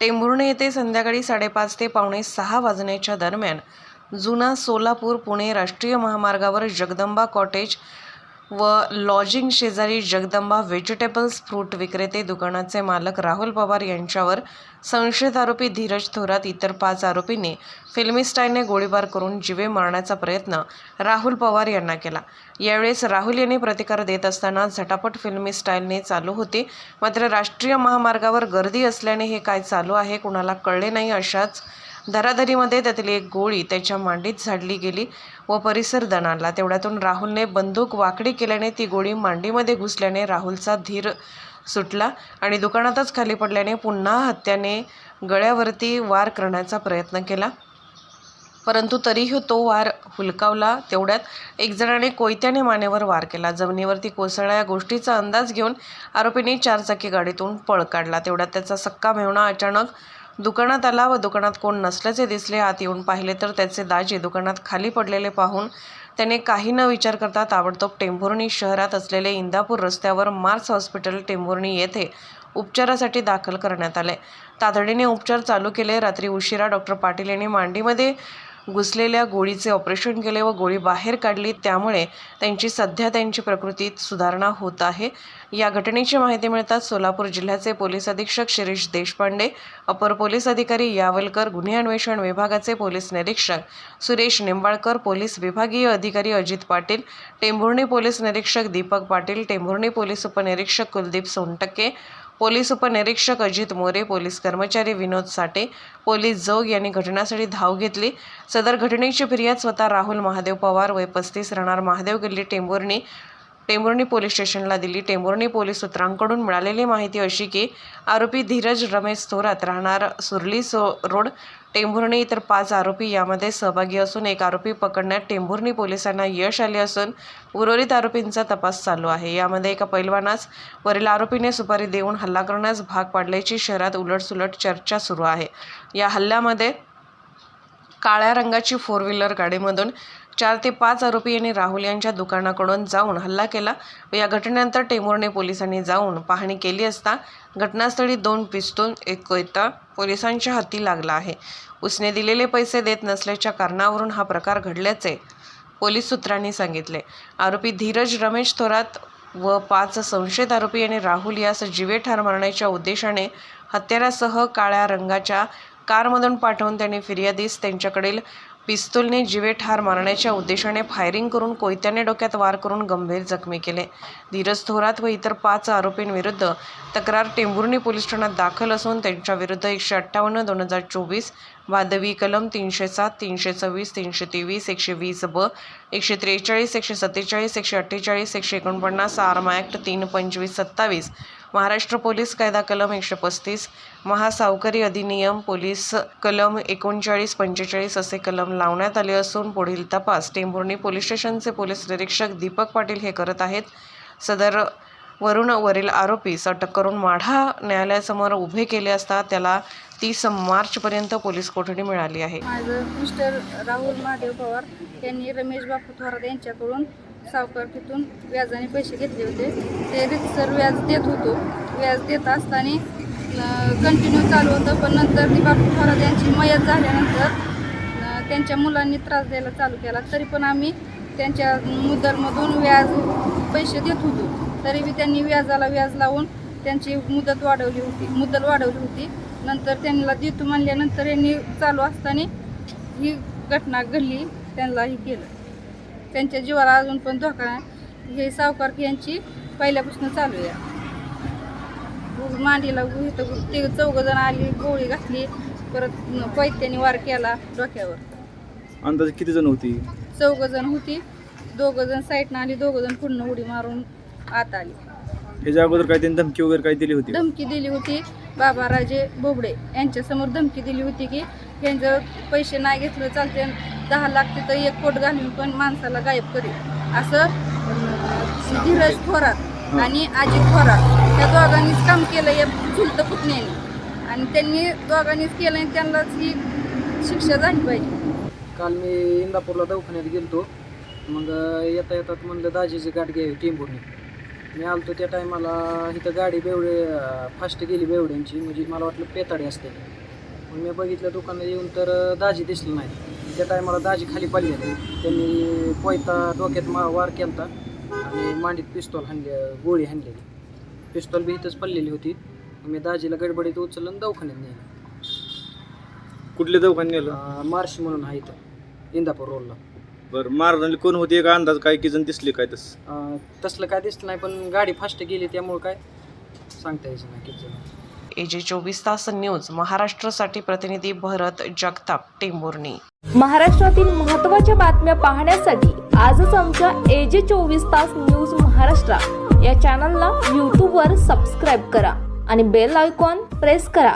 टेंभुर्णे येथे संध्याकाळी साडेपाच ते पावणे सहा वाजण्याच्या दरम्यान जुना सोलापूर पुणे राष्ट्रीय महामार्गावर जगदंबा कॉटेज व लॉजिंग शेजारी जगदंबा व्हेजिटेबल्स फ्रूट विक्रेते दुकानाचे मालक राहुल पवार यांच्यावर संशयित आरोपी धीरज थोरात इतर पाच आरोपींनी फिल्मीस्टाईलने गोळीबार करून जीवे मारण्याचा प्रयत्न राहुल पवार यांना केला. यावेळेस राहुल यांनी प्रतिकार देत असताना झटापट फिल्मी स्टाईलने चालू होती. मात्र राष्ट्रीय महामार्गावर गर्दी असल्याने हे काय चालू आहे कुणाला कळले नाही अशाच धराधरीमध्ये त्यातील एक गोळी त्याच्या मांडीत झाडली गेली व परिसर दणाला तेवढ्यातून राहुलने बंदूक वाकडी केल्याने ती गोळी मांडीमध्ये घुसल्याने राहुलचा धीर सुटला आणि दुकानातच खाली पडल्याने पुन्हा हत्याने गळ्यावरती वार करण्याचा प्रयत्न केला. परंतु तरीही तो वार हुलकावला. तेवढ्यात एक जणाने कोयत्याने मानेवर वार केला. जमिनीवरती कोसळल्या या गोष्टीचा अंदाज घेऊन आरोपीने चारचाकी गाडीतून पळ काढला. तेवढ्यात त्याचा सक्का मेहुणा अचानक दुकानात आला व दुकानात कोण नसल्याचे दिसले आत येऊन पाहिले तर त्याचे दाजे दुकानात खाली पडलेले पाहून त्याने काही न विचार करता ताबडतोब टेंभुर्णी शहरात असलेले इंदापूर रस्त्यावर मार्स हॉस्पिटल टेंभुर्णी येथे उपचारासाठी दाखल करण्यात आले. तातडीने उपचार चालू केले. रात्री उशिरा डॉक्टर पाटील यांनी मांडीमध्ये घुसलेल्या गोळीचे ऑपरेशन केले व गोळी बाहेर काढली. त्यामुळे त्यांची सध्या त्यांची प्रकृतीत सुधारणा होत आहे. या घटनेची माहिती मिळताच सोलापूर जिल्ह्याचे पोलीस अधीक्षक शिरीष देशपांडे अपर पोलीस अधिकारी यावलकर गुन्हे अन्वेषण विभागाचे पोलीस निरीक्षक सुरेश निंबाळकर पोलीस विभागीय अधिकारी अजित पाटील टेंभुर्णी पोलीस निरीक्षक दीपक पाटील टेंभुर्णी पोलीस उपनिरीक्षक कुलदीप सोनटक्के पोलीस उपनिरीक्षक अजित मोरे पोलीस कर्मचारी विनोद साठे पोलीस जोग यांनी घटनास्थळी धाव घेतली. सदर घटनेची फिर्याद स्वतः राहुल महादेव पवार वय पस्तीस राहणार महादेव गल्ली टेंभुर्णी टेंभुर्णी पोलीस स्टेशनला दिली. टेंभुर्णी पोलीस सूत्रांकडून मिळालेली माहिती अशी की आरोपी धीरज रमेश थोरात राहणार सुरली सो रोड टेंभुर्णी इतर पाच आरोपी यामध्ये सहभागी असून एक आरोपी पकडण्यात टेंभुर्णी पोलिसांना यश आले असून उर्वरित आरोपींचा तपास चालू आहे. यामध्ये एका पैलवानास वरील आरोपीने सुपारी देऊन हल्ला करण्यास भाग पाडल्याची शहरात उलटसुलट चर्चा सुरू आहे. या हल्ल्यामध्ये काळ्या रंगाची फोर व्हीलर गाडीमधून चार ते पाच आरोपी यांनी राहुल यांच्या दुकानाकडून जाऊन हल्ला केला व या घटनेनंतर टेंभुर्णी पोलिसांनी जाऊन पाहणी केली असता घटनास्थळी दोन पिस्तूल एक कोयता पोलिसांच्या हाती लागला आहे. उसने दिलेले पैसे देत नसल्याच्या कारणावरून हा प्रकार घडल्याचे पोलीस सूत्रांनी सांगितले. आरोपी धीरज रमेश थोरात व पाच संशयित आरोपी यांनी राहुल यास जीवे ठार मारण्याच्या उद्देशाने हत्यारासह काळ्या रंगाच्या कारमधून पाठवून त्यांनी फिर्यादीस त्यांच्याकडील पिस्तूलने जिवे ठार मारण्याच्या उद्देशाने फायरिंग करून कोयत्याने डोक्यात वार करून गंभीर जखमी केले. धीरज थोरात व इतर पाच आरोपींविरुद्ध तक्रार टेंभुर्णी पोलीस ठाण्यात दाखल असून त्यांच्याविरुद्ध एकशे अठ्ठावन्न दोन हजार चोवीस वादवी कलम तीनशे सात तीनशे सव्वीस तीनशे तेवीस एकशे वीस ब एकशे त्रेचाळीस एकशे सत्तेचाळीस एकशे अठ्ठेचाळीस एकशे एकोणपन्नास आर्मा ॲक्ट तीन पंचवीस सत्तावीस महाराष्ट्र पोलीस कायदा कलम एकशे पस्तीस महासावकारी अधिनियम पोलीस कलम एकोणचाळीस पंचेचाळीस असे कलम लावण्यात आले असून पुढील तपास टेंभुर्णी पोलीस स्टेशनचे पोलीस निरीक्षक दीपक पाटील हे करत आहेत. सदर वरून वरील आरोपीस अटक करून माढा न्यायालयासमोर उभे केले असता त्याला तीस मार्चपर्यंत पोलीस कोठडी मिळाली आहे. माझं मिस्टर राहुल महादेव पवार यांनी रमेश बापू थोरात यांच्याकडून सावकार तिथून व्याजाने पैसे घेतले होते. ते रितसर व्याज देत होतो. व्याज देत असताना कंटिन्यू चालू होतं पण नंतर ती बापू थोरात यांची मयत झाल्यानंतर त्यांच्या मुलांनी त्रास द्यायला चालू केला. तरी पण आम्ही त्यांच्या मुदलमधून व्याज पैसे देत होतो. तरी बी त्यांनी व्याजाला व्याज लावून त्यांची मुदत वाढवली होती. मुदत वाढवली होती. नंतर त्यांना देतो म्हणल्यानंतर यांनी चालू असताना ही घटना घडली. त्यांना ही केलं. त्यांच्या जीवाला अजून पण धोका हे सावकार यांची पहिल्यापासून चालू आहे. मांडीला इथं ते जण आली गोळी घातली परत पैत्याने वार केला डोक्यावर. अंदाजे किती जण होती? चौघ जण होती. दोघं जण साईडनं आली दोघं जण पूर्ण उडी मारून आत आली. ह्याच्या अगोदर काय त्यांनी धमकी वगैरे काय दिली होती? धमकी दिली होती बाबाराजे बोबडे. यांच्यासमोर धमकी दिली होती की यांचं पैसे नाही घेतलं चालते दहा लाख तिथं एक कोट घालून पण माणसाला गायब करेल. असं धीरज थोरात आणि अजित थोरात. त्या दोघांनीच काम केलं या चुलत पुतण्याने. आणि त्यांनी दोघांनीच केलं आणि त्यांनाच ही शिक्षा झाली पाहिजे. काल मी इंदापूरला दवाखान्यात गेलतो. मग येता येतात म्हणलं दाजीची गाठ घ्यावी टेंबूरने मी आलतो त्या टायमाला इथं गाडी बेवडे फास्ट गेली बेवड्यांची. म्हणजे मला वाटलं पेताडी असते मग मी बघितलं दुकानात येऊन तर दाजी दिसली नाही त्या टायमाला दाजी खाली पडले त्यांनी पोयता डोक्यात मा वार केलता आणि मांडीत पिस्तॉल हाणले गोळी हाणलेली. पिस्तॉल बी इथंच पडलेली होती. मी दाजीला गडबडीत उचललं आणि दवाखान्यात नेलं. कुठल्या दवाखान्यात नेलं? अं, मार्शी म्हणून आहे इथं इंदापूर रोडला बरं मारणारे कोण होते? का अंदाज काय की जण दिसले काय तसं? अं, तसलं काय दिसलं नाही पण गाडी फास्ट गेली त्यामुळे काय? सांगता यायचं नाही किती जण. एजे चोवीस तास न्यूज महाराष्ट्रासाठी प्रतिनिधी भरत जगताप टेंभुर्णी. महाराष्ट्रातील महत्त्वाच्या बातम्या पाहण्यासाठी आजच आमच्या एजे चोवीस तास न्यूज महाराष्ट्र या चॅनलला यूट्यूबवर सबस्क्राईब करा आणि बेल आयकॉन प्रेस करा.